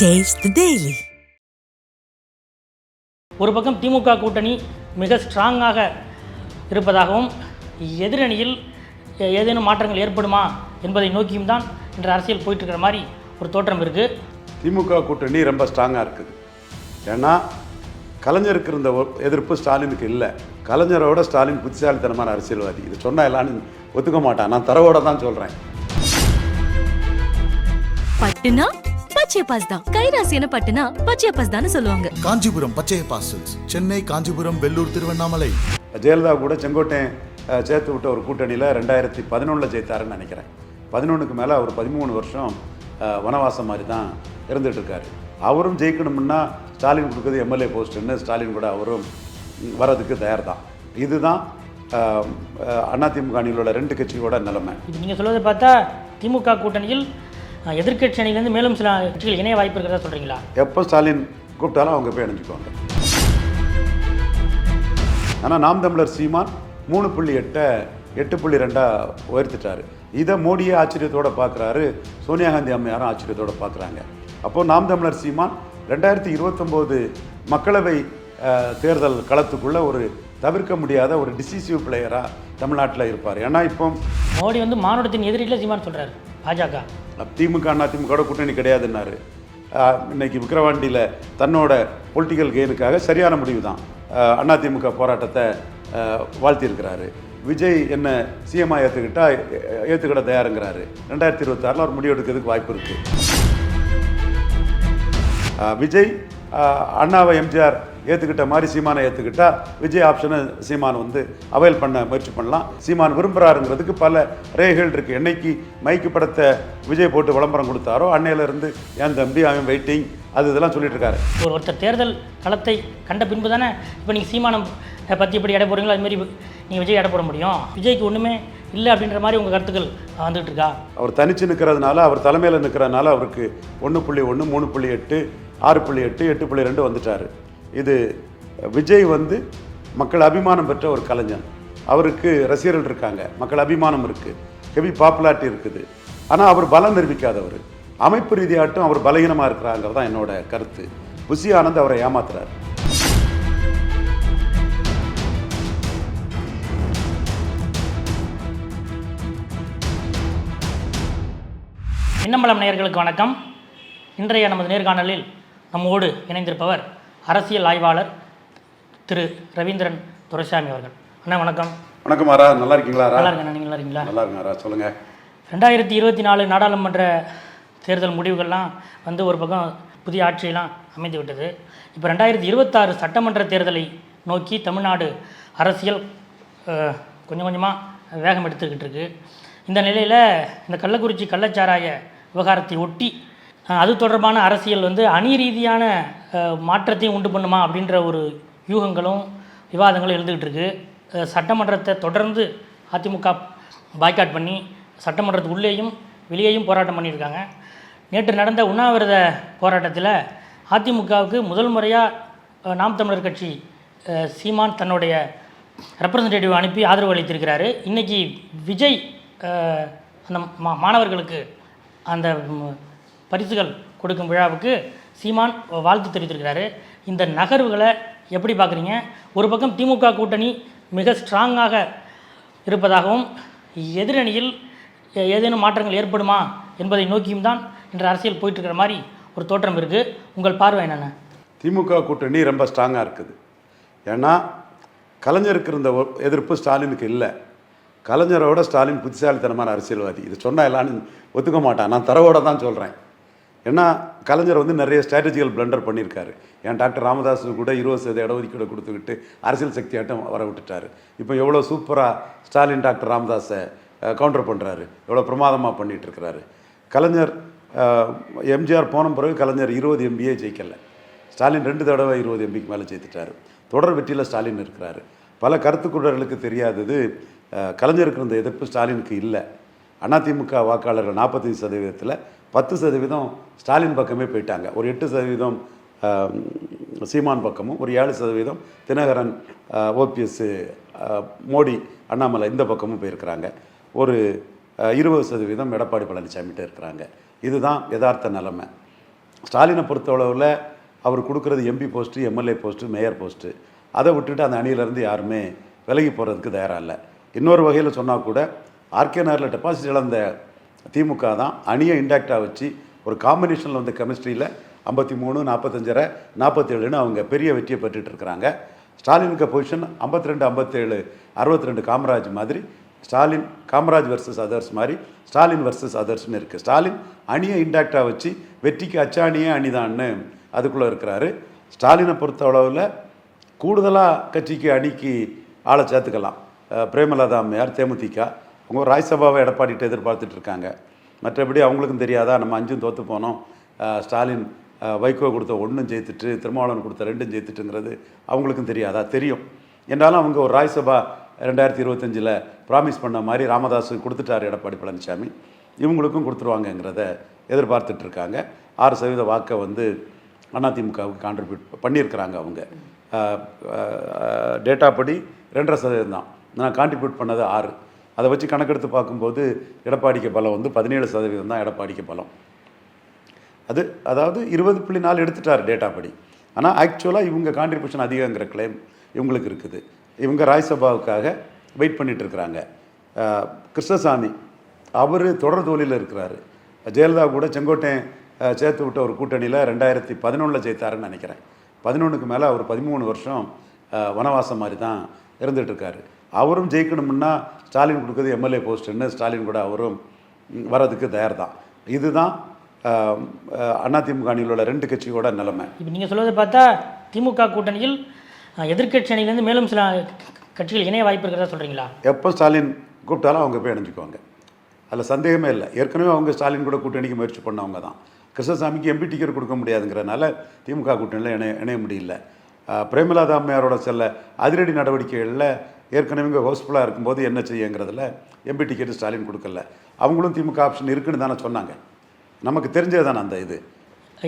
Taste the Daily. ஒரு பக்கம் திமுக கூட்டணி மிக ஸ்ட்ராங்காக இருப்பதாகவும் எதிரணியில் ஏதேனும் மாற்றங்கள் ஏற்படுமா என்பதை நோக்கியும் தான் இன்று அரசியல் போயிட்டு இருக்கிற மாதிரி ஒரு தோற்றம் இருக்குது திமுக கூட்டணி ரொம்ப ஸ்ட்ராங்காக இருக்குது. ஏன்னா கலைஞருக்கு இருந்த ஒ- எதிர்ப்பு ஸ்டாலினுக்கு இல்லை. கலைஞரோட ஸ்டாலின் புத்திசாலித்தனமான அரசியல்வாதி. இது சொன்னால் எல்லாரும் ஒத்துக்க மாட்டான். நான் தரவோட தான் சொல்கிறேன் பட்டுனா பச்சை பாஸ் தான். கைராசியான பட்டுனா பச்சை பாஸ் தான் சொல்லுவாங்க. காஞ்சிபுரம் பச்சைய பாசல்ஸ் சென்னை காஞ்சிபுரம் வெள்ளூர் திருவண்ணாமலை. ஜெயலலிதா கூட செங்கோட்டையன் சேர்த்து விட்ட ஒரு கூட்டணியில் ரெண்டாயிரத்தி பதினொன்றில் ஜெயித்தாருன்னு நினைக்கிறேன். பதினொன்றுக்கு மேலே அவர் பதிமூணு வருஷம் வனவாசம் மாதிரி தான் இருந்துட்டு இருக்காரு. அவரும் ஜெயிக்கணும்னா ஸ்டாலின் கொடுக்குறது எம்எல்ஏ போஸ்ட்டுன்னு ஸ்டாலின் கூட அவரும் வர்றதுக்கு தயார் தான் இதுதான் அதிமுக அணியில் உள்ள ரெண்டு கட்சியோட நிலைமை. நீங்கள் சொல்வதை பார்த்தா திமுக கூட்டணியில் அஹ், எதிர்க்கட்சி அணியிலேருந்து மேலும் சில கட்சிகள் இணைய வாய்ப்பு இருக்கிறதா சொல்கிறீங்களா எப்போ ஸ்டாலின் கூப்பிட்டாலும் அவங்க போய் இணைஞ்சுக்குவாங்க. ஆனால் நாம் தமிழர் சீமான் மூணு புள்ளி எட்டை எட்டு புள்ளி ரெண்டாக உயர்த்திட்டாரு. இதை மோடியே ஆச்சரியத்தோடு பார்க்குறாரு சோனியா காந்தி அம்மையாரும் ஆச்சரியத்தோடு பார்க்குறாங்க அப்போது நாம் தமிழர் சீமான் ரெண்டாயிரத்தி இருபத்தொம்போது மக்களவை தேர்தல் களத்துக்குள்ளே ஒரு தவிர்க்க முடியாத ஒரு டிசிசிவ் பிளேயராக தமிழ்நாட்டில் இருப்பார். ஏன்னா இப்போ மோடி வந்து மானுடத்தின் எதிரியில் சீமான் சொல்கிறார் பாஜக. திமுக அண்ணா திமுக கூட்டணி கிடையாதுன்னாரு. இன்னைக்கு விக்கிரவாண்டியில் தன்னோட பொலிட்டிக்கல் கெயினுக்காக சரியான முடிவு தான் அண்ணா திமுக போராட்டத்தை வாழ்த்தியிருக்கிறாரு. விஜய் என்ன சிஎம்ஐ ஏற்றுக்கிட்டா ஏற்றுக்கிட தயாருங்கிறாரு. ரெண்டாயிரத்தி இருபத்தாறில் அவர் முடிவு எடுக்கிறதுக்கு வாய்ப்பு இருக்குது விஜய் அண்ணாவை எம்ஜிஆர் ஏற்றுக்கிட்ட மாதிரி சீமானை ஏற்றுக்கிட்டா விஜய் ஆப்ஷனை சீமான் வந்து அவைல் பண்ண முயற்சி பண்ணலாம். சீமான் விரும்புகிறாருங்கிறதுக்கு பல ரேகைகள் இருக்குது என்னைக்கு மைக்கு படத்தை விஜய் போட்டு விளம்பரம் கொடுத்தாரோ அன்னையிலேருந்து என் தம்பி அவன் வெயிட்டிங் அது இதெல்லாம் சொல்லிட்டு இருக்காரு. ஒரு ஒருத்தர் தேர்தல் களத்தை கண்ட பின்பு தானே இப்போ நீங்கள் சீமானம் பற்றி எப்படி எடை போடுறீங்களோ அதுமாரி நீங்கள் விஜய் எடை போட முடியும். விஜய்க்கு ஒன்றுமே இல்லை அப்படின்ற மாதிரி உங்கள் கருத்துக்கள் வந்துகிட்டு இருக்கா? அவர் தனிச்சு நிற்கிறதுனால அவர் தலைமையில் நிற்கிறதுனால அவருக்கு ஒன்று புள்ளி ஒன்று மூணு புள்ளி எட்டு ஆறு புள்ளி எட்டு எட்டு புள்ளி ரெண்டு வந்துட்டார். இது விஜய் வந்து மக்கள் அபிமானம் பெற்ற ஒரு கலைஞன் அவருக்கு ரசிகர்கள் இருக்காங்க மக்கள் அபிமானம் இருக்குது ஹெவி பாப்புலாரிட்டி இருக்குது. ஆனால் அவர் பலம் நிரூபிக்காதவர். அமைப்பு ரீதியாட்டும் அவர் பலகீனமாக இருக்கிறாங்கிறது தான் என்னோட கருத்து. புசி ஆனந்த் அவரை ஏமாத்துறாரு. மின்னம்பலம் நேயர்களுக்கு வணக்கம். இன்றைய நமது நேர்காணலில் நம்மோடு இணைந்திருப்பவர் அரசியல் ஆய்வாளர் திரு ரவீந்திரன் துரைசாமி அவர்கள். அண்ணா வணக்கம். வணக்கம் ஆரா. நல்லா இருக்கீங்களா நல்லா இருக்கேன் நீங்கள் நல்லா இருக்கீங்களா? நல்லா இருக்குங்க ஆரா. சொல்லுங்கள் ரெண்டாயிரத்தி இருபத்தி நாலு நாடாளுமன்ற தேர்தல் முடிவுகள்லாம் வந்து ஒரு பக்கம் புதிய ஆட்சியெல்லாம் அமைந்து விட்டது. இப்போ ரெண்டாயிரத்தி இருபத்தாறு சட்டமன்ற தேர்தலை நோக்கி தமிழ்நாடு அரசியல் கொஞ்சம் கொஞ்சமாக வேகம் எடுத்துக்கிட்டு இருக்கு. இந்த நிலையில் இந்த கள்ளக்குறிச்சி கள்ளச்சாராய விவகாரத்தை ஒட்டி அது தொடர்பான அரசியல் வந்து அணி ரீதியான மாற்றத்தையும் உண்டு பண்ணுமா அப்படின்ற ஒரு யூகங்களும் விவாதங்களும் எழுந்துக்கிட்டு இருக்கு. சட்டமன்றத்தை தொடர்ந்து அதிமுக பாய்காட் பண்ணி சட்டமன்றத்து உள்ளேயும் வெளியேயும் போராட்டம் பண்ணியிருக்காங்க. நேற்று நடந்த உண்ணாவிரத போராட்டத்தில் அதிமுகவுக்கு முதல் முறையாக நாம் தமிழர் கட்சி சீமான் தன்னுடைய ரெப்ரசன்டேட்டிவ் அனுப்பி ஆதரவு அளித்திருக்கிறாரு. இன்றைக்கி விஜய் அந்த மா மாணவர்களுக்கு அந்த பரிசுகள் கொடுக்கும் விழாவுக்கு சீமான் வாழ்த்து தெரிவித்திருக்கிறாரு. இந்த நகர்வுகளை எப்படி பார்க்குறீங்க? ஒரு பக்கம் திமுக கூட்டணி மிக ஸ்ட்ராங்காக இருப்பதாகவும் எதிரணியில் ஏ- ஏதேனும் மாற்றங்கள் ஏற்படுமா என்பதை நோக்கியும் தான் இன்று அரசியல் போயிட்டு இருக்கிற மாதிரி ஒரு தோற்றம் இருக்குது உங்கள் பார்வை என்னென்ன? திமுக கூட்டணி ரொம்ப ஸ்ட்ராங்காக இருக்குது. ஏன்னா கலைஞருக்கு இருந்த ஒ- எதிர்ப்பு ஸ்டாலினுக்கு இல்லை. கலைஞரோட ஸ்டாலின் புத்திசாலித்தனமான அரசியல்வாதி. இது சொன்னால் எல்லாரும் ஒத்துக்க மாட்டான். நான் தரவோட தான் சொல்கிறேன் ஏன்னா கலைஞர் வந்து நிறைய ஸ்ட்ராட்டஜிகள் பிளண்டர் பண்ணியிருக்காரு. ஏன் டாக்டர் ராமதாஸ் கூட இருபது சதவீத இடஒதுக்கீடு கொடுத்துக்கிட்டு அரசியல் சக்தி ஆட்டம் வர விட்டுட்டார். இப்போ எவ்வளோ சூப்பராக ஸ்டாலின் டாக்டர் ராமதாஸை கவுண்டர் பண்ணுறாரு எவ்வளோ பிரமாதமாக பண்ணிகிட்ருக்கிறாரு கலைஞர் எம்ஜிஆர் போன பிறகு கலைஞர் இருபது எம்பியே ஜெயிக்கலை. ஸ்டாலின் ரெண்டு தடவை இருபது எம்பிக்கு மேலே ஜெயித்துட்டார். தொடர் வெற்றியில் ஸ்டாலின் இருக்கிறாரு. பல கருத்துக்குடர்களுக்கு தெரியாதது கலைஞருக்கு இருந்த எதிர்ப்பு ஸ்டாலினுக்கு இல்லை. அதிமுக வாக்காளர்கள் நாற்பத்தஞ்சு சதவீதத்தில் பத்து சதவீதம் ஸ்டாலின் பக்கமே போயிட்டாங்க. ஒரு எட்டு சதவீதம் சீமான் பக்கமும் ஒரு ஏழு சதவீதம் தினகரன் ஓபிஎஸ் மோடி அண்ணாமலை இந்த பக்கமும் போயிருக்கிறாங்க. ஒரு இருபது சதவீதம் எடப்பாடி பழனிசாமிகிட்ட இருக்கிறாங்க. இதுதான் யதார்த்த நிலைமை. ஸ்டாலினை பொறுத்தளவில் அவர் கொடுக்குறது MP post MLA post mayor post அதை விட்டுட்டு அந்த அணியிலேருந்து யாருமே விலகி போகிறதுக்கு தயாராக இல்லை. இன்னொரு வகையில் சொன்னால் கூட ஆர்கே நகரில் டெபாசிட் இழந்த திமுக தான் அணியை இன்டாக்டாக வச்சு ஒரு காம்பினேஷனில் வந்த கெமிஸ்ட்ரியில் ஐம்பத்தி மூணு நாற்பத்தஞ்சரை நாற்பத்தேழுன்னு அவங்க பெரிய வெற்றியை பெற்றுட்டு இருக்கிறாங்க. ஸ்டாலினுக்கு பொசிஷன் ஐம்பத்தி ரெண்டு ஐம்பத்தேழு அறுபத்தி ரெண்டு காமராஜ் மாதிரி ஸ்டாலின் காமராஜ் வர்சஸ் அதர்ஸ் மாதிரி ஸ்டாலின் வர்சஸ் அதர்ஸ்னு இருக்குது ஸ்டாலின் அணியை இன்டாக்டாக வச்சு வெற்றிக்கு அச்சாணியே அணிதான்னு அதுக்குள்ளே இருக்கிறாரு. ஸ்டாலினை பொறுத்த அளவில் கூடுதலாக கட்சிக்கு அணிக்கு ஆளை சேர்த்துக்கலாம். பிரேமலதா அம்மையார் தேமுதிக. அவங்க ராஜ்யசபாவை எடப்பாடிட்டு எதிர்பார்த்துட்டு இருக்காங்க. மற்றபடி அவங்களுக்கும் தெரியாதா? நம்ம அஞ்சும் தோற்று போனோம். ஸ்டாலின் வைகோ கொடுத்த ஒன்றும் ஜெயித்துட்டு திருமாவளவன் கொடுத்த ரெண்டும் ஜெயித்துட்டுங்கிறது அவங்களுக்கும் தெரியாதா? தெரியும். என்றாலும் அவங்க ஒரு ராஜ்யசபா ரெண்டாயிரத்தி இருபத்தஞ்சில் ப்ராமிஸ் பண்ண மாதிரி ராமதாஸ் கொடுத்துட்டார் எடப்பாடி பழனிசாமி இவங்களுக்கும் கொடுத்துருவாங்கங்கிறத எதிர்பார்த்துட்டு இருக்காங்க. ஆறு சதவீத வாக்கை வந்து அதிமுகவுக்கு கான்ட்ரிபியூட் பண்ணியிருக்கிறாங்க அவங்க. டேட்டா படி ரெண்டரை சதவீதம் தான் நான் கான்ட்ரிபியூட் பண்ணது ஆறு. அதை வச்சு கணக்கெடுத்து பார்க்கும்போது எடப்பாடிக்கு பலம் வந்து பதினேழு சதவீதம் தான் எடப்பாடிக்கு பலம். அது அதாவது இருபது புள்ளி நாலு எடுத்துட்டார் டேட்டா படி. ஆனால் ஆக்சுவலாக இவங்க கான்ட்ரிபியூஷன் அதிகங்கிற கிளைம் இவங்களுக்கு இருக்குது. இவங்க ராஜ்சபாவுக்காக வெயிட் பண்ணிகிட்ருக்குறாங்க கிருஷ்ணசாமி அவர் தொடர் தோழியில் இருக்கிறாரு. ஜெயலலிதா கூட செங்கோட்டையன் சேர்த்து விட்ட ஒரு கூட்டணியில் ரெண்டாயிரத்தி பதினொன்றில் ஜெயித்தாருன்னு நினைக்கிறேன். பதினொன்றுக்கு மேலே அவர் பதிமூணு வருஷம் வனவாசம் மாதிரி தான் இருந்துகிட்ருக்காரு அவரும் ஜெயிக்கணும்னா ஸ்டாலின் கொடுக்குறது எம்எல்ஏ போஸ்ட்டுன்னு ஸ்டாலின் கூட அவரும் ம், வர்றதுக்கு தயார் தான் இதுதான் அதிமுக அணியில் உள்ள ரெண்டு கட்சியோட நிலைமை. இப்போ நீங்கள் சொல்வதை பார்த்தா திமுக கூட்டணியில் அஹ், எதிர்க்கட்சி அணியிலேருந்து மேலும் சில கட்சிகள் இணைய வாய்ப்பு இருக்கிறதா சொல்கிறீங்களா எப்போ ஸ்டாலின் கூப்பிட்டாலும் அவங்க போய் இணைஞ்சுக்குவாங்க. அதில் சந்தேகமே இல்லை. ஏற்கனவே அவங்க ஸ்டாலின் கூட கூட்டணிக்கு முயற்சி பண்ணவங்க தான் கிருஷ்ணசாமிக்கு எம்பி டிக்கெட் கொடுக்க முடியாதுங்கிறனால திமுக கூட்டணியில் இணைய இணைய முடியல. பிரேமலதா அம்மையாரோட சில அதிரடி நடவடிக்கைகளில் ஏற்கனவே இங்கே ஹவுஸ்ஃபுல்லாக இருக்கும்போது என்ன செய்யுங்கிறதுல எம்பி டிக்கெட்டு ஸ்டாலின் கொடுக்கல. அவங்களும் திமுக ஆப்ஷன் இருக்குன்னு தானே சொன்னாங்க. நமக்கு தெரிஞ்சது தானே அந்த இது?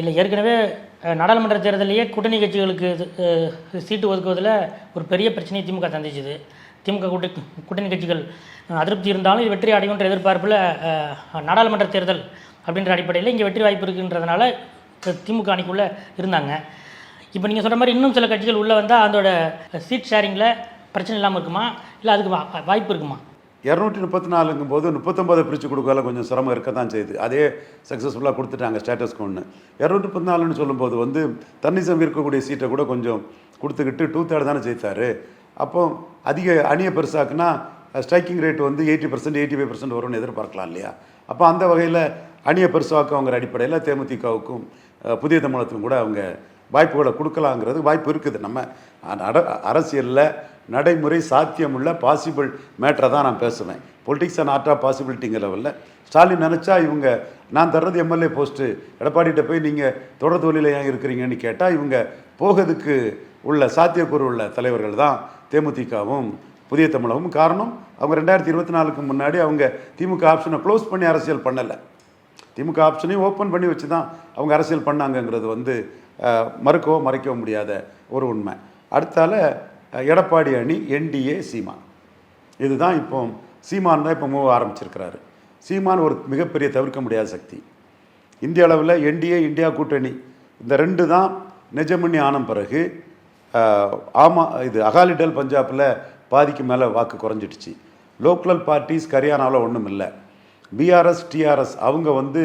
இல்லை ஏற்கனவே நாடாளுமன்ற தேர்தலையே கூட்டணி கட்சிகளுக்கு இது, சீட்டு ஒதுக்குவதில் ஒரு பெரிய பிரச்சனையை திமுக சந்திச்சுது. திமுக கூட்ட கூட்டணி கட்சிகள் அதிருப்தி இருந்தாலும் இது வெற்றி அடையுன்ற எதிர்பார்ப்பில் நாடாளுமன்ற தேர்தல் அப்படின்ற அடிப்படையில் இங்கே வெற்றி வாய்ப்பு இருக்குன்றதுனால திமுக அணிக்குள்ளே இருந்தாங்க. இப்போ நீங்கள் சொன்ன மாதிரி இன்னும் சில கட்சிகள் உள்ளே வந்தால் அதோட சீட் ஷேரிங்கில் பிரச்சனை இல்லாமல் இருக்குமா? இல்லை அதுக்கு வாய்ப்பு இருக்குமா? இரநூற்றி முப்பத்தி நாலுங்கும் போது முப்பத்தொம்பதை பிரித்து கொடுக்கல கொஞ்சம் சிரமம் இருக்க தான் செய்யுது. அதே சக்ஸஸ்ஃபுல்லாக கொடுத்துட்டாங்க ஸ்டேட்டஸ்க்கு ஒன்று இரநூத்தி முப்பத்தி நாலுன்னு சொல்லும்போது வந்து தன்னிசம் இருக்கக்கூடிய சீட்டை கூட கொஞ்சம் கொடுத்துக்கிட்டு டூ தேர்ட் தானே ஜெயித்தார். அப்போ அதிக அணியை பெருசாக்குனா ஸ்ட்ரைக்கிங் ரேட் வந்து eighty percent eighty five percent வரும்னு எதிர்பார்க்கலாம் இல்லையா? அப்போ அந்த வகையில் அணியை பெருசாக்கவங்கிற அடிப்படையில் தேமுதிகவுக்கும் புதிய தமிழகத்துக்கும் கூட அவங்க வாய்ப்புகளை கொடுக்கலாங்கிறது வாய்ப்பு இருக்குது. நம்ம அரசியலில் நடைமுறை சாத்தியமுள்ள பாசிபிள் மேட்டரை தான் நான் பேசுவேன். பொலிட்டிக்ஸ் அண்ட் ஆர்ட் ஆஃப் பாசிபிலிட்டிங்கிற லெவலில் ஸ்டாலின் நினச்சா இவங்க நான் தர்றது எம்எல்ஏ போஸ்ட்டு எடப்பாடிகிட்ட போய் நீங்கள் தொடர் தொழிலில் ஏன் இருக்கிறீங்கன்னு கேட்டால் இவங்க போகிறதுக்கு உள்ள சாத்தியக்கூறு உள்ள தலைவர்கள் தான் தேமுதிகவும் புதிய தமிழகமும் காரணம் அவங்க ரெண்டாயிரத்தி இருபத்தி நாலுக்கு முன்னாடி அவங்க திமுக ஆப்ஷனை க்ளோஸ் பண்ணி அரசியல் பண்ணலை. திமுக ஆப்ஷனையும் ஓப்பன் பண்ணி வச்சு தான் அவங்க அரசியல் பண்ணாங்கங்கிறது வந்து மறுக்கவோ மறைக்கவோ முடியாத ஒரு உண்மை. அடுத்தால எடப்பாடி அணி என்டிஏ சீமான். இதுதான் இப்போ சீமான் தான் இப்போ மூவ ஆரம்பிச்சிருக்கிறாரு. சீமான் ஒரு மிகப்பெரிய தவிர்க்க முடியாத சக்தி. இந்திய அளவில் என்டிஏ இந்தியா கூட்டணி இந்த ரெண்டு தான் நிஜமணி ஆன பிறகு ஆமா இது அகாலிடல் பஞ்சாபில் பாதிக்கு மேலே வாக்கு குறைஞ்சிடுச்சு. லோக்கல் பார்ட்டிஸ் ஹரியானாவில் ஒன்றும் இல்லை. பிஆர்எஸ் டிஆர்எஸ் அவங்க வந்து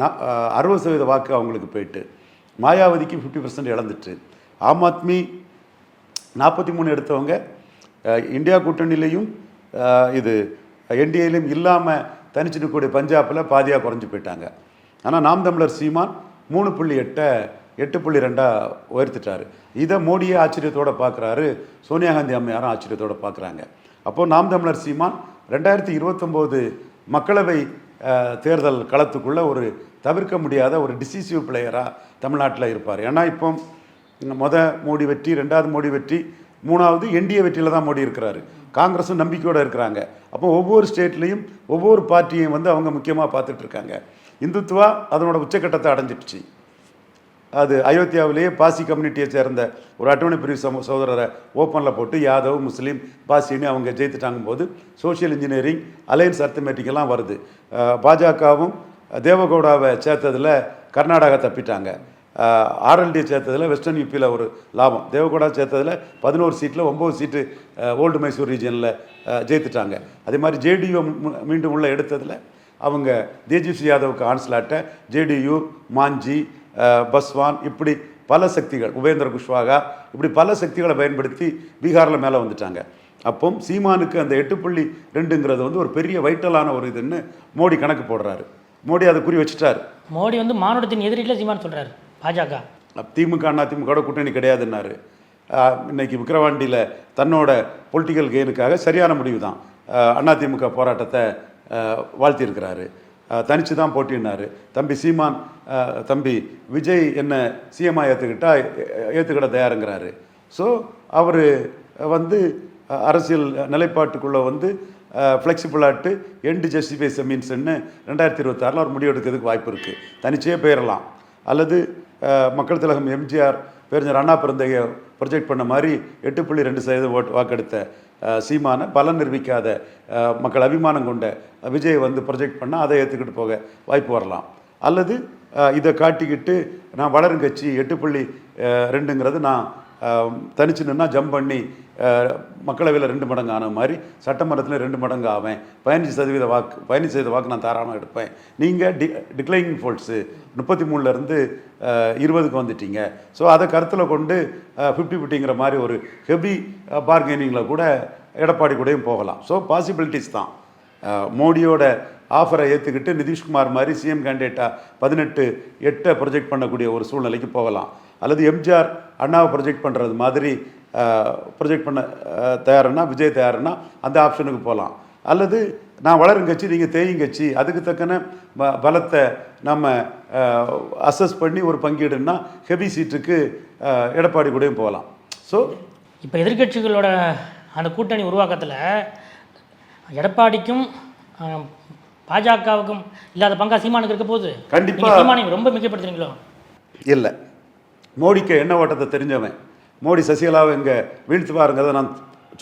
நான் அறுபது சதவீத வாக்கு அவங்களுக்கு போயிட்டு மாயாவதிக்கு ஃபிஃப்டி பர்சன்ட் இழந்துட்டு ஆம் ஆத்மி நாற்பத்தி மூணு எடுத்தவங்க இந்தியா கூட்டணியிலையும் இது என்டிஏலையும் இல்லாமல் தனிச்சு நிற்கக்கூடிய பஞ்சாபில் பாதியாக குறைஞ்சு போயிட்டாங்க. ஆனால் நாம் தமிழர் சீமான் மூணு புள்ளி எட்டை எட்டு புள்ளி ரெண்டாக உயர்த்திட்டார். இதை மோடியே ஆச்சரியத்தோட பார்க்குறாரு சோனியா காந்தி அம்மையாரும் ஆச்சரியத்தோடு பார்க்குறாங்க அப்போது நாம் தமிழர் சீமான் ரெண்டாயிரத்தி இருபத்தொம்போது மக்களவை தேர்தல் களத்துக்குள்ளே ஒரு தவிர்க்க முடியாத ஒரு டிசிசிவ் பிளேயராக தமிழ்நாட்டில் இருப்பார். ஏன்னா இப்போ மொத மோடி வெற்றி ரெண்டாவது மோடி வெற்றி மூணாவது என்டிஏ வெற்றியில் தான் மோடி இருக்கிறாரு. காங்கிரஸும் நம்பிக்கையோடு இருக்கிறாங்க. அப்போ ஒவ்வொரு ஸ்டேட்லேயும் ஒவ்வொரு பார்ட்டியையும் வந்து அவங்க முக்கியமாக பார்த்துட்டு இருக்காங்க இந்துத்துவா அதனோட உச்சக்கட்டத்தை அடைஞ்சிடுச்சு. அது அயோத்தியாவிலேயே பாசி கம்யூனிட்டியை சேர்ந்த ஒரு அட்டவணை பிரிவு சம சோதரரை ஓப்பனில் போட்டு யாதவ் முஸ்லீம் பாசின்னு அவங்க ஜெயித்துட்டாங்க போது சோஷியல் இன்ஜினியரிங் அலையன்ஸ் அர்த்தமேட்டிக்கெல்லாம் வருது. பாஜகவும் தேவகவுடாவை சேர்த்ததில் கர்நாடகா தப்பிட்டாங்க. ஆர்எல்டி சேர்த்ததில் வெஸ்டர்ன் யூபியில் ஒரு லாபம். தேவகோடா சேர்த்ததில் பதினோரு சீட்டில் ஒம்பது சீட்டு ஓல்டு மைசூர் ரீஜனில் ஜெயித்துட்டாங்க. அதே மாதிரி ஜேடியு மீண்டும் உள்ள எடுத்ததில் அவங்க தேஜஸ்வி யாதவுக்கு ஆன்ஸ்லாட்டை ஜேடியு மாஞ்சி பஸ்வான் இப்படி பல சக்திகள் உபேந்திர குஷ்வாகா இப்படி பல சக்திகளை பயன்படுத்தி பீகாரில் மேலே வந்துட்டாங்க. அப்போ சீமானுக்கு அந்த எட்டு புள்ளி ரெண்டுங்கிறது வந்து ஒரு பெரிய வைட்டலான ஒரு இதுன்னு மோடி கணக்கு போடுறாரு. மோடி அதை குறி வச்சுட்டாரு. மோடி வந்து மானுடத்தின் எதிரில சீமான் சொல்றாரு. பாஜக. திமுக அண்ணா திமுக கூட்டணி கிடையாதுன்னாரு. இன்னைக்கு விக்கிரவாண்டியில் தன்னோட பொலிட்டிக்கல் கெயினுக்காக சரியான முடிவு தான் அதிமுக போராட்டத்தை வாழ்த்தியிருக்கிறாரு. தனிச்சு தான் போட்டினாரு தம்பி சீமான் தம்பி விஜய் என்ன சிஎம்ஐ ஏற்றுக்கிட்டா ஏற்றுக்கிட தயாருங்கிறாரு. ஸோ அவர் வந்து அரசியல் நிலைப்பாட்டுக்குள்ளே வந்து ஃப்ளெக்சிபிளாட்டு எண்டு ஜஸ்டிஃபை செமீன்ஸ்ன்னு ரெண்டாயிரத்தி இருபத்தாறில் அவர் முடிவு எடுக்கிறதுக்கு வாய்ப்பு இருக்குது தனிச்சே போயிடலாம் அல்லது மக்கள் திலகம் எம்ஜிஆர் பேரஞ்சர் அண்ணா பிறந்தைய ப்ரொஜெக்ட் பண்ண மாதிரி எட்டு புள்ளி ரெண்டு சதவீதம் ஓட்டு வாக்கெடுத்த சீமான பலன் நிரூபிக்காத மக்கள் அபிமானம் கொண்ட விஜய் வந்து ப்ரொஜெக்ட் பண்ணால் அதை ஏற்றுக்கிட்டு போக வாய்ப்பு வரலாம். அல்லது இதை காட்டிக்கிட்டு நான் வளரும் கட்சி எட்டு புள்ளி ரெண்டுங்கிறது நான் தனிச்சு நின்னா ஜம்ப் பண்ணி மக்களவையில் ரெண்டு மடங்கு ஆன மாதிரி சட்டமன்றத்தில் ரெண்டு மடங்கு ஆவேன். பதினஞ்சு சதவீத வாக்கு பதினஞ்சு சதவீத வாக்கு நான் தாராளமாக எடுப்பேன். நீங்கள் டி டிக்ளைனிங் ஃபோல்ட்ஸு முப்பத்தி மூணுலேருந்து இருபதுக்கு வந்துட்டீங்க. ஸோ அதை கருத்தில் கொண்டு ஃபிஃப்டி ஃபிஃப்டிங்கிற மாதிரி ஒரு ஹெவி பார்கெனிங்கில் கூட எடப்பாடி கூடயும் போகலாம். ஸோ பாசிபிலிட்டிஸ் தான். மோடியோட ஆஃபரை ஏற்றுக்கிட்டு நிதிஷ்குமார் மாதிரி சிஎம் கேண்டிடேட்டாக பதினெட்டு எட்டை ப்ரொஜெக்ட் பண்ணக்கூடிய ஒரு சூழ்நிலைக்கு போகலாம். அல்லது எம்ஜிஆர் அண்ணாவை ப்ரொஜெக்ட் பண்ணுறது மாதிரி ப்ரொஜெக்ட் பண்ண தயாருன்னா விஜய் தயாருன்னா அந்த ஆப்ஷனுக்கு போகலாம் அல்லது நான் வளரும் கட்சி நீங்கள் தேயும் கட்சி அதுக்கு தக்கன ப- பலத்தை நம்ம அசஸ் பண்ணி ஒரு பங்கீடுன்னா ஹெவி சீட்டுக்கு எடப்பாடி கூடயும் போகலாம் ஸோ இப்போ எதிர்க்கட்சிகளோட அந்த கூட்டணி உருவாக்கத்தில் எடப்பாடிக்கும் பாஜகவுக்கும் இல்லாத பங்கா சீமானுக்கு இருக்க போகுது? கண்டிப்பா. நீங்க சீமானை ரொம்ப மிகப்படுத்துறீங்களோ? இல்லை. மோடிக்கு எண்ண ஓட்டத்தை தெரிஞ்சவன்? மோடி சசிகலாவை இங்கே வீழ்த்துவாருங்கிறத நான்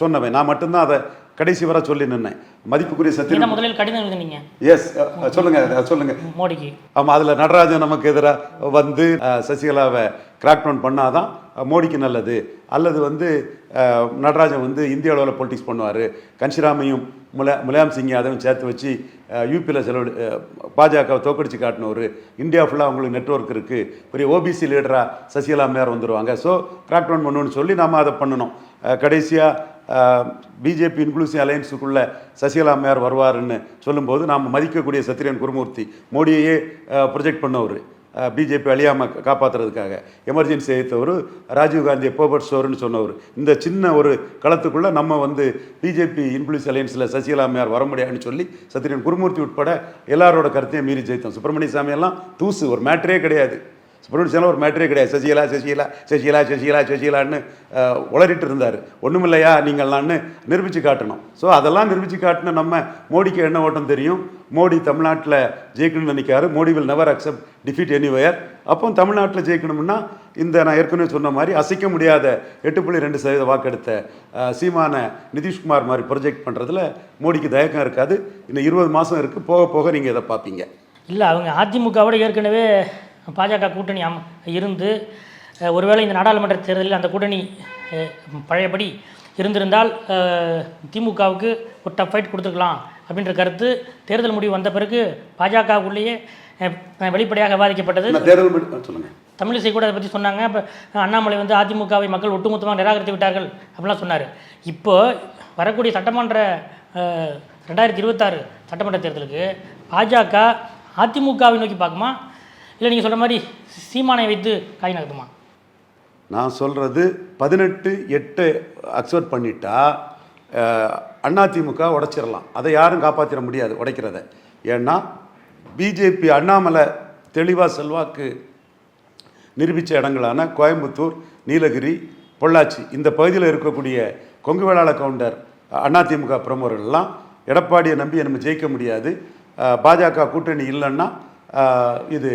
சொன்னவன். நான் மட்டும்தான் அதை கடைசி வரை சொல்லி நின்னேன். மதிப்புக்குரிய சத்தியம் முதலில் கடிதம் எழுதுனீங்க? எஸ் சொல்லுங்க சொல்லுங்க. மோடிக்கு. ஆமாம் அதில் நடராஜன் நமக்கு எதிராக வந்து சசிகலாவை கிராக் டவுன் பண்ணாதான் மோடிக்கு நல்லது. அல்லது வந்து நடராஜன் வந்து இந்திய அளவில் பொலிட்டிக்ஸ் பண்ணுவார். கன்ஷிராமையும் முலா முலாயம் சிங் யாதவும் சேர்த்து வச்சு யூபியில் செலவு பாஜகவை தோக்கடிச்சு காட்டினவர். இந்தியா ஃபுல்லாக அவங்களுக்கு நெட்வொர்க் இருக்குது பெரிய ஓபிசி லீடராக சசிகலா மேயர் வந்துடுவாங்க ஸோ கிராக் டவுன் பண்ணணும்னு சொல்லி நாம் அதை பண்ணணும். கடைசியாக பிஜேபி இன்க்ளூசிவ் அலையன்ஸுக்குள்ளே சசிகலா மேயர் வருவாருன்னு சொல்லும்போது நாம் மதிக்கக்கூடிய சத்திரியன் குருமூர்த்தி மோடியையே ப்ரொஜெக்ட் பண்ணவர். பிஜேபி அழியாமல் காப்பாற்றுறதுக்காக எமர்ஜென்சி அழைத்தவர் ராஜீவ்காந்தி போபர்ட் ஸ்டோர்னு சொன்னவர். இந்த சின்ன ஒரு களத்துக்குள்ளே நம்ம வந்து பிஜேபி இன்ஃப்ளூயன்ஸ் அலையன்ஸில் சசிகலா அம்மையார் வர முடியாதுன்னு சொல்லி சத்திரியன் குருமூர்த்தி உட்பட எல்லாரோட கருத்தையும் மீறி ஜெயித்தோம். சுப்பிரமணிய சாமியெல்லாம் தூசு ஒரு மேட்டரே கிடையாது. சுப்பிரமணிய சாமி ஒரு மேட்டரே கிடையாது. சசிகலா சசிகலா சசிகலா சசிகலா சசிகலான்னு உளறிட்டு இருந்தார். ஒன்றுமில்லையா நீங்கள்லான்னு நிரூபித்து காட்டணும். ஸோ அதெல்லாம் நிரூபித்து காட்டின நம்ம மோடிக்கு என்ன ஓட்டம் தெரியும்? மோடி தமிழ்நாட்டில் ஜெயிக்கணும்னு நினைக்காரு. Modi will never accept defeat anywhere அப்போ தமிழ்நாட்டில் ஜெயிக்கணும்னா இந்த நான் ஏற்கனவே சொன்ன மாதிரி அசைக்க முடியாத எட்டு புள்ளி ரெண்டு சதவீத வாக்கெடுத்த சீமான நிதிஷ்குமார் மாதிரி ப்ரொஜெக்ட் பண்ணுறதுல மோடிக்கு தயக்கம் இருக்காது. இன்னும் இருபது மாதம் இருக்குது போக போக நீங்கள் இதை பார்ப்பீங்க. இல்லை அவங்க அதிமுகவோட ஏற்கனவே பாஜக கூட்டணி அம் இருந்து ஒருவேளை இந்த நாடாளுமன்ற தேர்தலில் அந்த கூட்டணி பழையபடி இருந்திருந்தால் திமுகவுக்கு ஒரு டஃப் ஃபைட் கொடுத்துருக்கலாம் அப்படின்ற கருத்து தேர்தல் முடிவு வந்த பிறகு பாஜகவுக்குள்ளேயே வெளிப்படையாக விவாதிக்கப்பட்டது. தமிழிசை கூட அதை பற்றி சொன்னாங்க. இப்போ அண்ணாமலை வந்து அதிமுகவை மக்கள் ஒட்டுமொத்தமாக நிராகரித்து விட்டார்கள் அப்படிலாம் சொன்னார். இப்போ வரக்கூடிய சட்டமன்ற ரெண்டாயிரத்தி இருபத்தாறு சட்டமன்ற தேர்தலுக்கு பாஜக அதிமுகவை நோக்கி பார்க்குமா? இல்லை நீங்கள் சொல்கிற மாதிரி சீமானை வைத்து காய் நகர்த்துமா? நான் சொல்கிறது பதினெட்டு எட்டு அக்செப்ட் பண்ணிட்டா அதிமுக உடைச்சிடலாம் அதை யாரும் காப்பாற்றிட முடியாது உடைக்கிறத. ஏன்னா பிஜேபி அண்ணாமலை தெளிவாக செல்வாக்கு நிரூபித்த இடங்களான கோயம்புத்தூர் நீலகிரி பொள்ளாச்சி இந்த பகுதியில் இருக்கக்கூடிய கொங்கு வேளாள கவுண்டர் அதிமுக பிரமுகர்கள்லாம் எடப்பாடியை நம்பி நம்ம ஜெயிக்க முடியாது. பாஜக கூட்டணி இல்லைன்னா இது